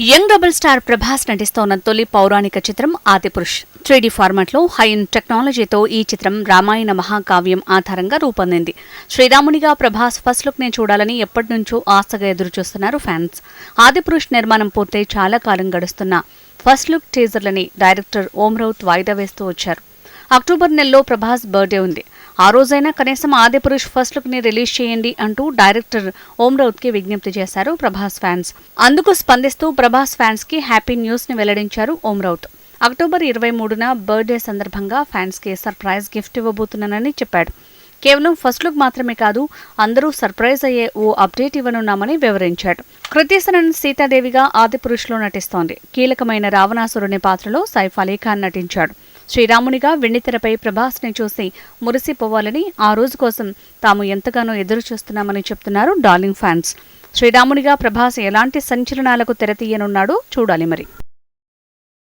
Young double star Prabhas నటిస్తోన్న తొలి పౌరాణిక చిత్రం ఆదిపురుష్. త్రీడీ ఫార్మాట్లో హైన్ టెక్నాలజీతో ఈ చిత్రం రామాయణ మహాకావ్యం ఆధారంగా రూపొందింది. శ్రీరామునిగా ప్రభాస్ ఫస్ట్ లుక్ని చూడాలని ఎప్పటి నుంచో ఆశగా ఎదురుచూస్తున్నారు ఫ్యాన్స్. ఆదిపురుష్ నిర్మాణం పూర్తయి చాలా కాలం గడుస్తున్న. ఫస్ట్ లుక్ టీజర్లని డైరెక్టర్ ఓం రౌత్ వాయిదా వేస్తూ వచ్చారు. అక్టోబర్ నెలలో ప్రభాస్ బర్త్డే ఉంది. ఆ రోజైనా కనీసం ఆదిపురుష్ ఫస్ట్ లుక్ని రిలీజ్ చేయండి అంటూ డైరెక్టర్ ఓం రౌత్కి విజ్ఞప్తి చేశారు ప్రభాస్ ఫ్యాన్స్. అందుకు స్పందిస్తూ ప్రభాస్ ఫ్యాన్స్కి హ్యాపీ న్యూస్ని వెల్లడించారు ఓం రౌత్. అక్టోబర్ ఇరవై మూడున బర్త్డే సందర్భంగా ఫ్యాన్స్కి సర్ప్రైజ్ గిఫ్ట్ ఇవ్వబోతున్నానని చెప్పాడు. కేవలం ఫస్ట్ లుక్ మాత్రమే కాదు అందరూ సర్ప్రైజ్ అయ్యే ఓ అప్డేట్ ఇవ్వనున్నామని వివరించాడు. కృతీసరన్ సీతాదేవిగా ఆదిపురుషులో నటిస్తోంది. కీలకమైన రావణాసురుని పాత్రలో సైఫ్ అలీ ఖాన్ నటించాడు. శ్రీరామునిగా వెండితెరపై ప్రభాస్ని చూసి మురిసిపోవాలని ఆ రోజు కోసం తాము ఎంతగానో ఎదురు చూస్తున్నామని చెప్తున్నారు డార్లింగ్ ఫ్యాన్స్. శ్రీరామునిగా ప్రభాస్ ఎలాంటి సంచలనాలకు తెరతీయనున్నాడో చూడాలి మరి.